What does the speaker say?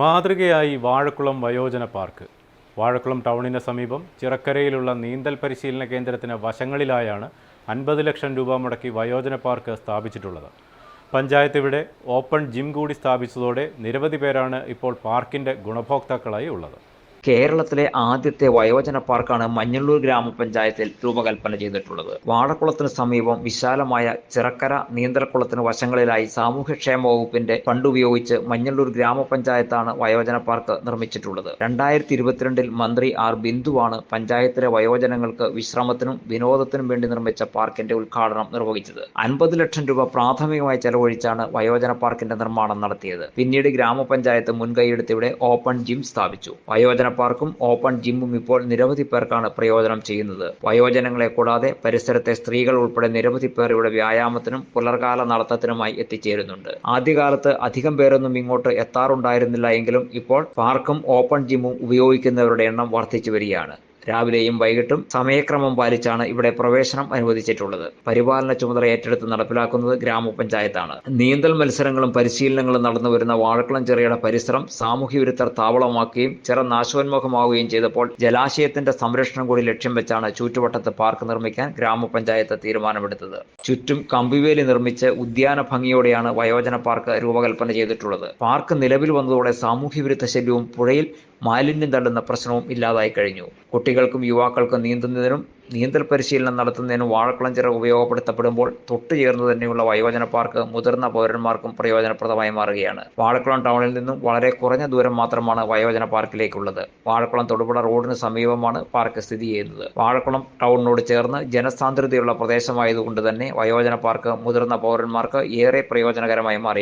മാതൃകയായി വാഴക്കുളം വയോജന പാർക്ക്. വാഴക്കുളം ടൗണിന് സമീപം ചിറക്കരയിലുള്ള നീന്തൽ പരിശീലന കേന്ദ്രത്തിന് വശങ്ങളിലായാണ് അൻപത് ലക്ഷം രൂപ മുടക്കി വയോജന പാർക്ക് സ്ഥാപിച്ചിട്ടുള്ളത്. പഞ്ചായത്ത് ഇവിടെ ഓപ്പൺ ജിം കൂടി സ്ഥാപിച്ചതോടെ നിരവധി പേരാണ് ഇപ്പോൾ പാർക്കിന്റെ ഗുണഭോക്താക്കളായി ഉള്ളത്. കേരളത്തിലെ ആദ്യത്തെ വയോജന പാർക്കാണ് മഞ്ഞള്ളൂർ ഗ്രാമപഞ്ചായത്തിൽ രൂപകൽപ്പന ചെയ്തിട്ടുള്ളത്. വാഴക്കുളത്തിന് സമീപം വിശാലമായ ചിറക്കര നീന്തൽക്കുളത്തിന് വശങ്ങളിലായി സാമൂഹ്യക്ഷേമ വകുപ്പിന്റെ ഫണ്ട് ഉപയോഗിച്ച് മഞ്ഞള്ളൂർ ഗ്രാമപഞ്ചായത്താണ് വയോജന പാർക്ക് നിർമ്മിച്ചിട്ടുള്ളത്. രണ്ടായിരത്തി ഇരുപത്തിരണ്ടിൽ മന്ത്രി ആർ ബിന്ദുവാണ് പഞ്ചായത്തിലെ വയോജനങ്ങൾക്ക് വിശ്രമത്തിനും വിനോദത്തിനും വേണ്ടി നിർമ്മിച്ച പാർക്കിന്റെ ഉദ്ഘാടനം നിർവഹിച്ചത്. അൻപത് ലക്ഷം രൂപ പ്രാഥമികമായി ചെലവഴിച്ചാണ് വയോജന പാർക്കിന്റെ നിർമ്മാണം നടത്തിയത്. പിന്നീട് ഗ്രാമപഞ്ചായത്ത് മുൻകൈയെടുത്ത് ഇവിടെ ഓപ്പൺ ജിം സ്ഥാപിച്ചു. വയോജന പാർക്കും ഓപ്പൺ ജിമ്മും ഇപ്പോൾ നിരവധി പേർക്കാണ് പ്രയോജനം ചെയ്യുന്നത്. വയോജനങ്ങളെ കൂടാതെ പരിസരത്തെ സ്ത്രീകൾ ഉൾപ്പെടെ നിരവധി പേർ ഇവിടെ വ്യായാമത്തിനും പുലർകാല നടത്തത്തിനുമായി എത്തിച്ചേരുന്നുണ്ട്. ആദ്യകാലത്ത് അധികം പേരൊന്നും ഇങ്ങോട്ട് എത്താറുണ്ടായിരുന്നില്ല എങ്കിലും ഇപ്പോൾ പാർക്കും ഓപ്പൺ ജിമ്മും ഉപയോഗിക്കുന്നവരുടെ എണ്ണം വർദ്ധിച്ചു വരികയാണ്. രാവിലെയും വൈകിട്ടും സമയക്രമം പാലിച്ചാണ് ഇവിടെ പ്രവേശനം അനുവദിച്ചിട്ടുള്ളത്. പരിപാലന ചുമതല ഏറ്റെടുത്ത് നടപ്പിലാക്കുന്നത് ഗ്രാമപഞ്ചായത്താണ്. നീന്തൽ മത്സരങ്ങളും പരിശീലനങ്ങളും നടന്നു വരുന്ന വാഴക്കുളം ചെറിയുടെ പരിസരം സാമൂഹ്യ വിരുദ്ധർ താവളമാക്കുകയും ചെറ നാശോന്മുഖമാവുകയും ചെയ്തപ്പോൾ ജലാശയത്തിന്റെ സംരക്ഷണം കൂടി ലക്ഷ്യം വെച്ചാണ് ചുറ്റുവട്ടത്ത് പാർക്ക് നിർമ്മിക്കാൻ ഗ്രാമപഞ്ചായത്ത് തീരുമാനമെടുത്തത്. ചുറ്റും കമ്പിവേലി നിർമ്മിച്ച് ഉദ്യാന ഭംഗിയോടെയാണ് വയോജന പാർക്ക് രൂപകൽപ്പന ചെയ്തിട്ടുള്ളത്. പാർക്ക് നിലവിൽ വന്നതോടെ സാമൂഹ്യ വിരുദ്ധ ശല്യവും പുഴയിൽ മാലിന്യം തള്ളുന്ന പ്രശ്നവും ഇല്ലാതായി കഴിഞ്ഞു. കുട്ടികൾക്കും യുവാക്കൾക്കും നീന്തുന്നതിനും നീന്തൽ പരിശീലനം നടത്തുന്നതിനും വാഴക്കുളം ചിറ ഉപയോഗപ്പെടുത്തപ്പെടുമ്പോൾ തൊട്ടു ചേർന്ന് തന്നെയുള്ള വയോജന പാർക്ക് മുതിർന്ന പൗരന്മാർക്കും പ്രയോജനപ്രദമായി മാറുകയാണ്. വാഴക്കുളം ടൗണിൽ നിന്നും വളരെ കുറഞ്ഞ ദൂരം മാത്രമാണ് വയോജന പാർക്കിലേക്കുള്ളത്. വാഴക്കുളം തൊടുപുഴ റോഡിന് സമീപമാണ് പാർക്ക് സ്ഥിതി ചെയ്യുന്നത്. വാഴക്കുളം ടൗണിനോട് ചേർന്ന് ജനസാന്ദ്രതയുള്ള പ്രദേശമായതുകൊണ്ട് തന്നെ വയോജന പാർക്ക് മുതിർന്ന പൗരന്മാർക്ക് ഏറെ പ്രയോജനകരമായി മാറി.